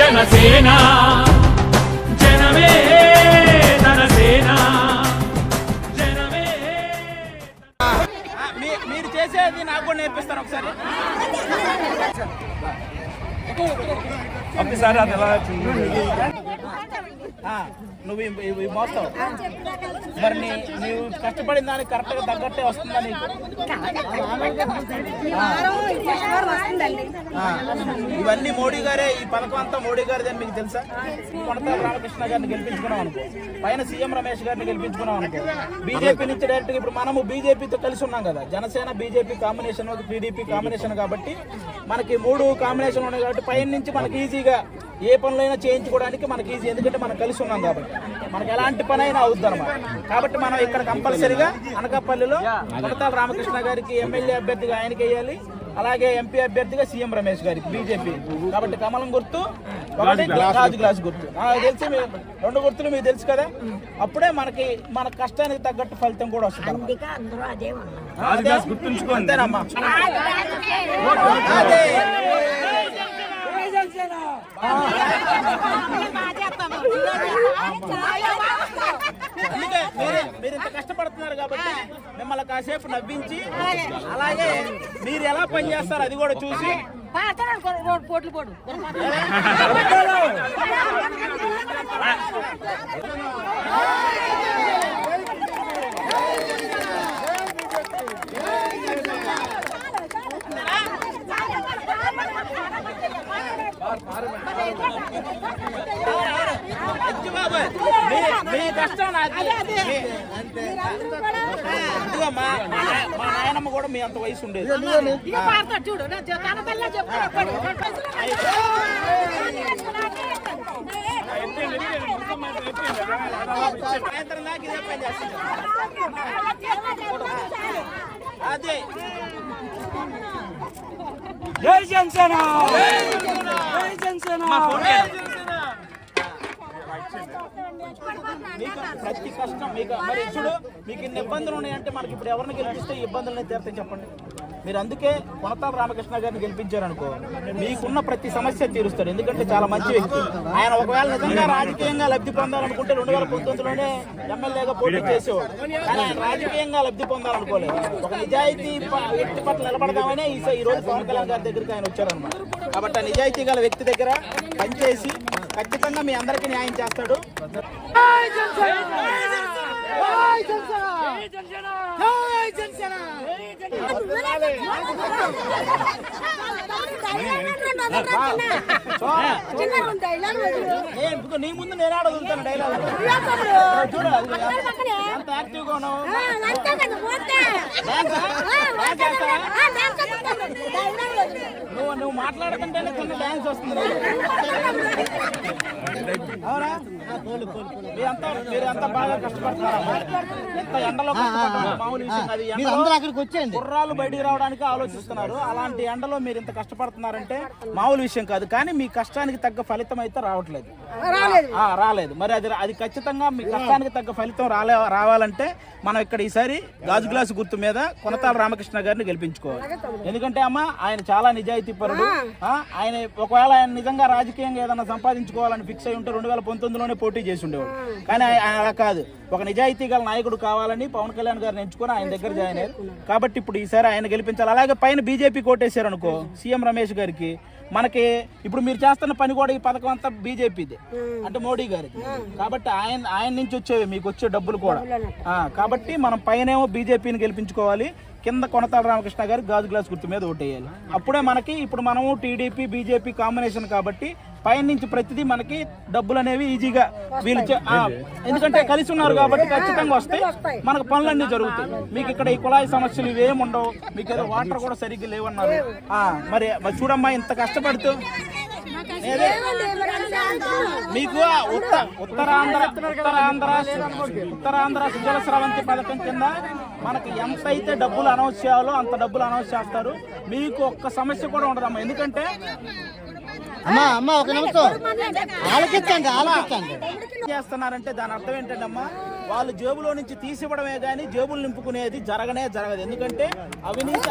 జనసేన. జనమే జనసేన. జనమే మీరు చేసేది నాకు కూడా నేర్పిస్తాను ఒకసారి. ఒకసారి అది ఎలా నువ్వు ఇవి- మోస్తావు. మరి నీ నీవు కష్టపడిన దానికి కరెక్ట్గా తగ్గట్టే వస్తుందా నీకు? ఇవన్నీ మోడీ గారే ఈ పథకం అంతా మోడీ గారిదే మీకు తెలుసా? కొనతాల రామకృష్ణ గారిని గెలిపించుకున్నాం అనుకో. పైన సీఎం రమేష్ గారిని గెలిపించుకున్నాం అనుకో. బీజేపీ నుంచి డైరెక్ట్ ఇప్పుడు మనము బీజేపీతో కలిసి ఉన్నాం కదా. Janasena BJP combination TDP combination కాబట్టి మనకి మూడు కాంబినేషన్ ఉన్నాయి కాబట్టి పైన నుంచి మనకి ఈజీగా ఏ పనులైనా చేయించుకోవడానికి మనకి ఈజీ. ఎందుకంటే మనం కలిసి ఉన్నాం కాబట్టి. మనకి ఎలాంటి పని అయినా అవుద్ది అనమాట కాబట్టి మనం ఇక్కడ కంపల్సరిగా అనకాపల్లిలో కొనతాల రామకృష్ణ గారికి ఎమ్మెల్యే అభ్యర్థిగా ఆయనకి వేయాలి. అలాగే ఎంపీ అభ్యర్థిగా సీఎం రమేష్ గారికి బీజేపీ. కాబట్టి కమలం గుర్తు ఒకటి గాజు గ్లాస్ గుర్తు. నాకు తెలిసి రెండు గుర్తులు మీకు తెలుసు కదా? అప్పుడే మనకి మన కష్టానికి తగ్గట్టు ఫలితం కూడా వస్తుంది అంతేనమ్మా అదే అందుకే మీరు మీరు ఇంత కష్టపడుతున్నారు కాబట్టి మిమ్మల్ని కాసేపు నవ్వించి అలాగే. మీరు ఎలా పని చేస్తారు అది కూడా చూసి. పోట్లు పోడు అచ్చి బాబాయ్, మీ- మీ కష్టం నాకు మీ- ఇదిగో మా మా నాయ- మా నాయనమ్మ కూడా మీ అంత వయసు ఉండేది ఇక పాడతాడు చూడు నా జ- తన పిల్ల చెప్పుకోడు సాయంత్రం దాకా ఇదే పని చేస్తుంది అదే జై జనసేన జై జనసేన మీకు ప్రతి కష్టం మీకు మరి ఇప్పుడు మీకు ఇన్ని ఇబ్బందులు ఉన్నాయంటే మనకి ఇప్పుడు ఎవరిని గెలిపిస్తే ఇబ్బందులని ఇబ్బందులు తీరుతాయి చెప్పండి. మీరు అందుకే కొనతాల రామకృష్ణ గారిని గెలిపించారనుకో మీకున్న ప్రతి సమస్య తీరుస్తాడు ఎందుకంటే చాలా మంచి వ్యక్తి. ఆయన ఒకవేళ నిజంగా రాజకీయంగా లబ్ధి పొందాలనుకుంటే రెండు వేల పంతొమ్మిదిలోనే ఎమ్మెల్యేగా పోటీ చేసేవాడు. కానీ ఆయన రాజకీయంగా లబ్ధి పొందాలనుకోలేదు. ఒక నిజాయితీ వ్యక్తి పట్ల నిలబడదామనే ఈ రోజు పవన్ కళ్యాణ్ గారి దగ్గరికి ఆయన వచ్చారనమాట కాబట్టి ఆ నిజాయితీ గల వ్యక్తి దగ్గర పనిచేసి ఖచ్చితంగా మీ అందరికీ న్యాయం చేస్తాడు. నీ ముందు నేను వదులుతాను డైలాగ్ చూడు అది ఎంత యాక్టివ్ నువ్వు నువ్వు మాట్లాడుతుంటేనే కొన్ని డాన్స్ వస్తుంది. అవునా? మీరంతా మీరంతా బాగా కష్టపడుతున్నారు? ఎంత ఎండలో మామూలు అక్కడికి వచ్చేయండి. కుర్రాళ్ళు బయటికి రావడానికి ఆలోచిస్తున్నారు. అలాంటి ఎండలో మీరు ఇంత కష్టపడుతున్నారంటే మామూలు విషయం కాదు. కానీ మీ కష్టానికి తగ్గ ఫలితం అయితే రావట్లేదు. ఆ, రాలేదు. మరి అది అది ఖచ్చితంగా మీ కష్టానికి తగ్గ ఫలితం రాలే రావాలంటే మనం ఇక్కడ ఈసారి గాజు గ్లాసు గుర్తు మీద కొనతాల రామకృష్ణ గారిని గెలిపించుకోవాలి. ఎందుకంటే అమ్మ ఆయన చాలా నిజాయితీ పరుడు ఆయన ఒకవేళ ఆయన నిజంగా రాజకీయంగా ఏదైనా సంపాదించుకోవాలని ఫిక్స్ అయి ఉంటే రెండు వేల పంతొమ్మిదిలోనే పోటీ చేసి ఉండేవాడు. కానీ ఆయన అలా కాదు. ఒక నిజాయితీ గల నాయకుడు కావాలని పవన్ కళ్యాణ్ గారిని ఎంచుకొని ఆయన దగ్గర జాయిన్ అయ్యారు. కాబట్టి ఇప్పుడు ఈసారి ఆయన గెలిపించాలి. అలాగే పైన బీజేపీ కోటేశారు అనుకో సీఎం రమేష్ గారికి మనకి ఇప్పుడు మీరు చేస్తున్న పని కూడా ఈ పథకం అంతా బీజేపీది. అంటే మోడీ గారికి కాబట్టి ఆయన ఆయన నుంచి వచ్చేవి మీకు వచ్చే డబ్బులు కూడా. కాబట్టి మనం పైనేమో బీజేపీని గెలిపించుకోవాలి. కింద కొనతాల రామకృష్ణ గారి గాజు గ్లాస్ గుర్తు మీద ఓటేయాలి. అప్పుడే మనకి ఇప్పుడు మనము టీడీపీ బీజేపీ కాంబినేషన్ కాబట్టి పైన నుంచి ప్రతిదీ మనకి డబ్బులు అనేవి ఈజీగా వీళ్ళు చే- ఎందుకంటే కలిసి ఉన్నారు కాబట్టి ఖచ్చితంగా వస్తాయి. మనకు పనులన్నీ జరుగుతాయి. మీకు ఇక్కడ ఈ కుళాయి సమస్యలు ఇవేం ఉండవు. మీకు ఏదో వాటర్ కూడా సరిగ్గా లేవన్నారు. మరి చూడమ్మా ఇంత కష్టపడుతూ. మీకు ఉత్తరాంధ్ర ఉత్తరాంధ్ర ఉత్తరాంధ్ర సుజల స్రవంతి పథకం కింద మనకి ఎంత అయితే డబ్బులు అనౌన్స్ చేయాలో అంత డబ్బులు అనౌన్స్ చేస్తారు. మీకు ఒక్క సమస్య కూడా ఉండదమ్మా. ఎందుకంటే అమ్మా అమ్మా ఒక నిమిషం. చేస్తున్నారంటే దాని అర్థం ఏంటంటే అమ్మా వాళ్ళు జేబులో నుంచి తీసివ్వడమే కానీ జేబులు నింపుకునేది జరగనే జరగదు. ఎందుకంటే అవినీతి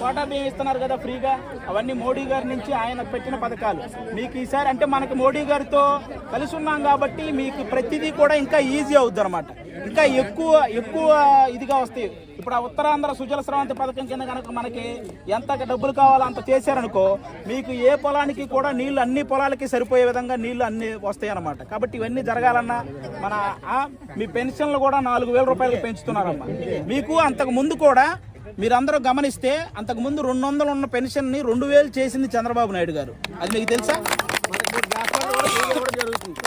కోటా బియ్యం ఇస్తున్నారు కదా ఫ్రీగా? అవన్నీ మోడీ గారి నుంచి ఆయన పెట్టిన పథకాలు. మీకు ఈసారి అంటే మనకి మోడీ గారితో కలిసి ఉన్నాం కాబట్టి మీకు ప్రతిదీ కూడా ఇంకా ఈజీ అవుద్ది అనమాట ఇంకా ఎక్కువ ఎక్కువ ఇదిగా వస్తాయి. ఇప్పుడు ఆ ఉత్తరాంధ్ర సుజల స్రవంతి పథకం కింద కనుక మనకి ఎంత డబ్బులు కావాలో అంత చేశారనుకో మీకు ఏ పొలానికి కూడా నీళ్ళు అన్ని పొలాలకి సరిపోయే విధంగా నీళ్ళు అన్ని వస్తాయి అనమాట కాబట్టి ఇవన్నీ జరగాలన్నా మన మీ పెన్షన్లు కూడా నాలుగు వేల రూపాయలు పెంచుతున్నారమ్మా. మీకు అంతకు ముందు కూడా మీరందరూ గమనిస్తే అంతకు ముందు రెండు వందలు ఉన్న పెన్షన్ని రెండు వేలు చేసింది చంద్రబాబు నాయుడు గారు. అది మీకు తెలుసా?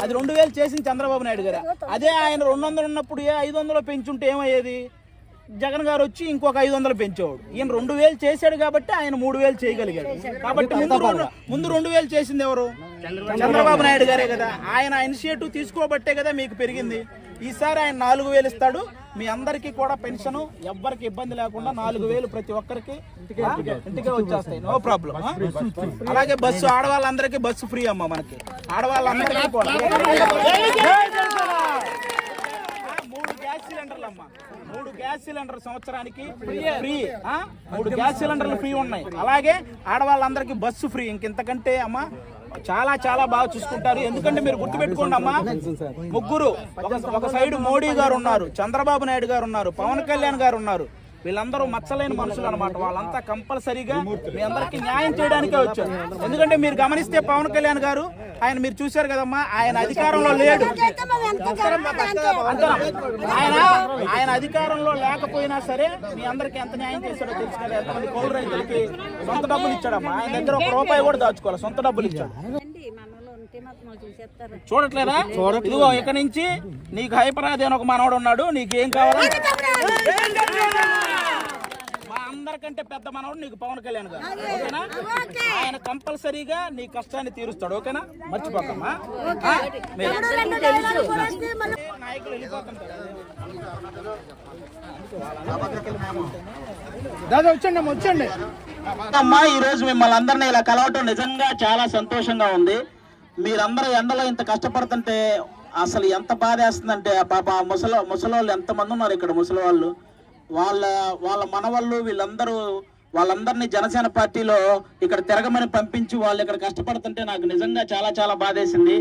అది రెండు వేలు చేసింది చంద్రబాబు నాయుడు గారు. అదే ఆయన రెండు వందలు ఉన్నప్పుడు ఏ ఐదు వందలు పెంచుంటే ఏమయ్యేది? జగన్ గారు వచ్చి ఇంకొక ఐదు వందలు పెంచేవాడు ఈయన రెండు వేలు చేశాడు కాబట్టి ఆయన మూడు వేలు చేయగలిగాడు కాబట్టి ముందు రెండు ముందు రెండు వేలు చేసింది ఎవరు చంద్రబాబు నాయుడు గారే కదా ఆయన ఇనిషియేటివ్ తీసుకోబట్టే కదా మీకు పెరిగింది ఈసారి ఆయన నాలుగు వేలు ఇస్తాడు మీ అందరికీ కూడా పెన్షన్ ఎవ్వరికి ఇబ్బంది లేకుండా నాలుగు వేలు ప్రతి ఒక్కరికి ఇంటికే వచ్చేస్తాయి నో ప్రాబ్లం అలాగే బస్సు ఆడవాళ్ళందరికీ బస్సు ఫ్రీ అమ్మా మనకి ఆడవాళ్ళందరికీ కూడా గ్యాస్ సిలిండర్లు అమ్మా. మూడు గ్యాస్ సిలిండర్ సంవత్సరానికి ఫ్రీ? మూడు గ్యాస్ సిలిండర్లు ఫ్రీ ఉన్నాయి. అలాగే ఆడవాళ్ళందరికీ బస్సు ఫ్రీ. ఇంకెంతకంటే అమ్మా చాలా చాలా బాగా చూసుకుంటారు. ఎందుకంటే మీరు గుర్తుపెట్టుకోండి అమ్మా ముగ్గురు. ఒక సైడ్ మోడీ గారు ఉన్నారు చంద్రబాబు నాయుడు గారు ఉన్నారు పవన్ కళ్యాణ్ గారు ఉన్నారు. వీళ్ళందరూ మచ్చలేని మనుషులు అనమాట వాళ్ళంతా కంపల్సరీగా మీ అందరికి న్యాయం చేయడానికే వచ్చారు. ఎందుకంటే మీరు గమనిస్తే పవన్ కళ్యాణ్ గారు ఆయన మీరు చూశారు కదమ్మా ఆయన అధికారంలో లేడు. ఆయన ఆయన అధికారంలో లేకపోయినా సరే మీ అందరికి ఎంత న్యాయం చేశాడో తెలుసు కదా. ఎంతమంది కౌలు రైతులకి సొంత డబ్బులు ఇచ్చాడమ్మా. ఆయన దగ్గర ఒక రూపాయి కూడా దాచుకోవాలి సొంత డబ్బులు ఇచ్చాడు. చూడట్లేదా? ఇదిగో ఇక్కడ నుంచి నీకు హైపరాధి అని ఒక మనవడు ఉన్నాడు నీకేం ఏం కావాలా? అందరికంటే పెద్ద మనవడు నీకు పవన్ కళ్యాణ్ గారు. ఓకేనా? ఆయన కంపల్సరీగా నీ కష్టాన్ని తీరుస్తాడు ఓకేనా? మర్చిపోకమ్మా. నాయకులు దాదా వచ్చండి అమ్మ వచ్చండి. అమ్మా ఈ రోజు మిమ్మల్ని అందరినీ ఇలా కలవటం నిజంగా చాలా సంతోషంగా ఉంది. మీరందరూ ఎండలో ఇంత కష్టపడుతుంటే అసలు ఎంత బాధ వేస్తుందంటే ఆ పాప ఆ ముసలి ముసలోళ్ళు ఎంతమంది ఉన్నారు ఇక్కడ ముసలి వాళ్ళు వాళ్ళ వాళ్ళ మనవాళ్ళు వీళ్ళందరూ వాళ్ళందరినీ జనసేన పార్టీలో ఇక్కడ తిరగమని పంపించి వాళ్ళు ఇక్కడ కష్టపడుతుంటే నాకు నిజంగా చాలా చాలా బాధేసింది.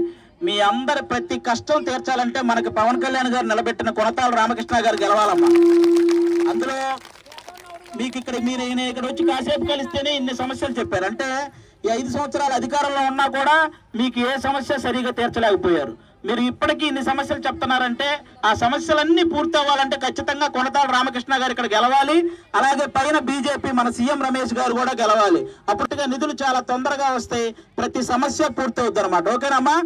మీ అందరి ప్రతి కష్టం తీర్చాలంటే మనకి పవన్ కళ్యాణ్ గారు నిలబెట్టిన కొనతాల రామకృష్ణ గారు గెలవాలమ్మా. అందులో మీకు ఇక్కడ మీరు ఈయన ఇక్కడ వచ్చి కాసేపు కలిస్తేనే ఇన్ని సమస్యలు చెప్పారు. అంటే ఈ ఐదు సంవత్సరాల అధికారంలో ఉన్నా కూడా మీకు ఏ సమస్య సరిగా తీర్చలేకపోయారు. మీరు ఇప్పటికీ ఇన్ని సమస్యలు చెప్తున్నారంటే ఆ సమస్యలన్నీ పూర్తి అవ్వాలంటే ఖచ్చితంగా కొనతాడు రామకృష్ణ గారు ఇక్కడ గెలవాలి. అలాగే పైన బీజేపీ మన సీఎం రమేష్ గారు కూడా గెలవాలి. అప్పటిగా నిధులు చాలా తొందరగా వస్తాయి. ప్రతి సమస్య పూర్తి అవుతుంది అనమాట ఓకేనమ్మా?